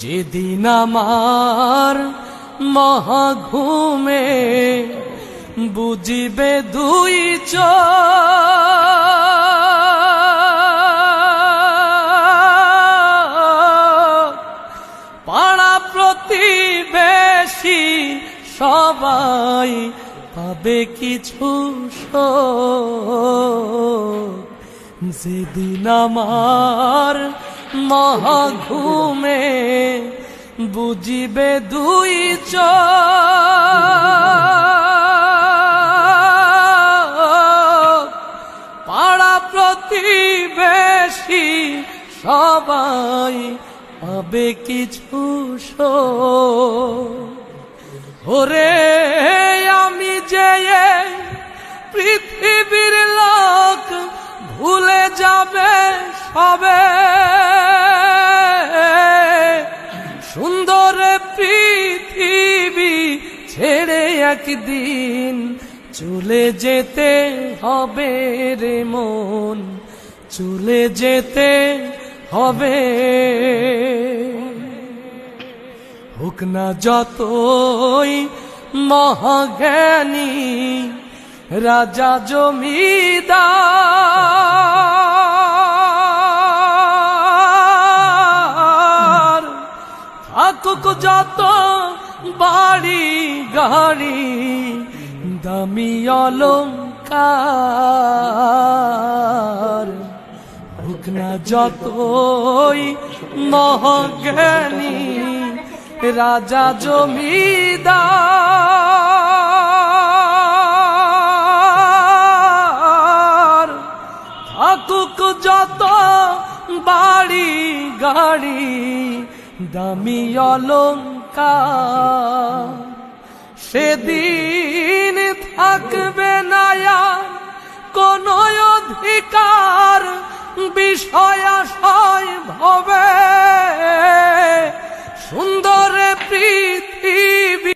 যেদিন আমার মহাঘুমে বুঝিবে দুই চোখ পাড়া প্রতিবেশী সবাই পাবে কিছু। যেদিন আমার মহাঘুমে বুঝিবে দুই চোখ। পাড়া প্রতিবেশী সবাই পাবে কিছু। ওরে, আমি যে পৃথিবীর লোক, ভুলে যাবে সবে একদিন চলে যেতে হবে রে মন, চলে যেতে হবে। হোক না যতই মহাজ্ঞানী, রাজা জমিদার, থাকুক যত বাড়ি, গাড়ি, দামি অলঙ্কার। হোক যতই মহাজ্ঞানী, রাজা জমিদার, থাকুক যত বাড়ি, গাড়ি, দামি অলঙ্কার। সেদিন থাকবে না কোন অধিকার বিষয় আশয় ভবে